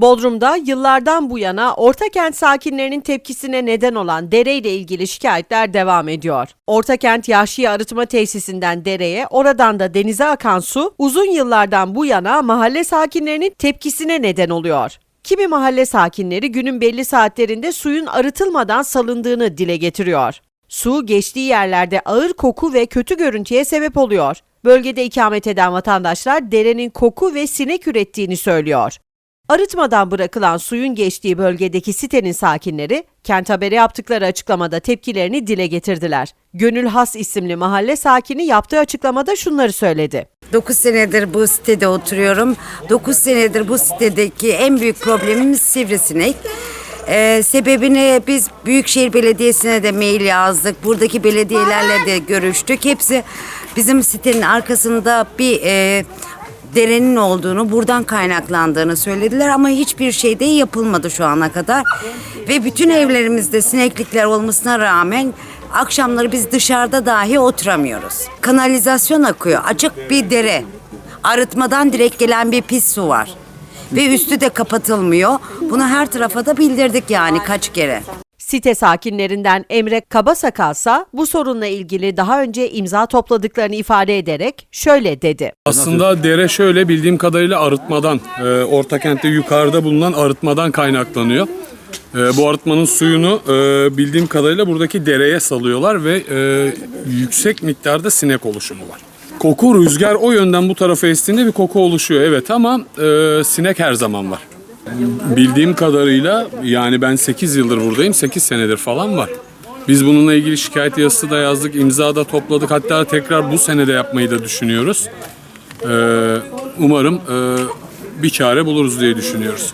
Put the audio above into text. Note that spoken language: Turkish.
Bodrum'da yıllardan bu yana Ortakent sakinlerinin tepkisine neden olan dereyle ilgili şikayetler devam ediyor. Ortakent Yahşi Arıtma Tesisi'nden dereye, oradan da denize akan su uzun yıllardan bu yana mahalle sakinlerinin tepkisine neden oluyor. Kimi mahalle sakinleri günün belli saatlerinde suyun arıtılmadan salındığını dile getiriyor. Su geçtiği yerlerde ağır koku ve kötü görüntüye sebep oluyor. Bölgede ikamet eden vatandaşlar derenin koku ve sinek ürettiğini söylüyor. Arıtmadan bırakılan suyun geçtiği bölgedeki sitenin sakinleri, Kent Haber'e yaptıkları açıklamada tepkilerini dile getirdiler. Gönül Has isimli mahalle sakini yaptığı açıklamada şunları söyledi. 9 senedir bu sitede oturuyorum. 9 senedir bu sitedeki en büyük problemimiz sivrisinek. Ee, sebebini biz Büyükşehir Belediyesi'ne de mail yazdık. Buradaki belediyelerle de görüştük. Hepsi bizim sitenin arkasında bir e, derenin olduğunu, buradan kaynaklandığını söylediler ama hiçbir şey de yapılmadı şu ana kadar. Ve bütün evlerimizde sineklikler olmasına rağmen akşamları biz dışarıda dahi oturamıyoruz. Kanalizasyon akıyor, açık bir dere. Arıtmadan direkt gelen bir pis su var. Ve üstü de kapatılmıyor. Bunu her tarafa da bildirdik yani kaç kere. Site sakinlerinden Emre Kabasakalsa bu sorunla ilgili daha önce imza topladıklarını ifade ederek şöyle dedi. Aslında dere şöyle bildiğim kadarıyla arıtmadan, e, Ortakent'te yukarıda bulunan arıtmadan kaynaklanıyor. E, bu arıtmanın suyunu e, bildiğim kadarıyla buradaki dereye salıyorlar ve e, yüksek miktarda sinek oluşumu var. Koku rüzgar o yönden bu tarafa estiğinde bir koku oluşuyor evet ama e, sinek her zaman var. Bildiğim kadarıyla yani ben 8 yıldır buradayım 8 senedir falan var. Biz bununla ilgili şikayet yazısı da yazdık, imza da topladık. Hatta tekrar bu senede yapmayı da düşünüyoruz. Ee, umarım e, bir çare buluruz diye düşünüyoruz.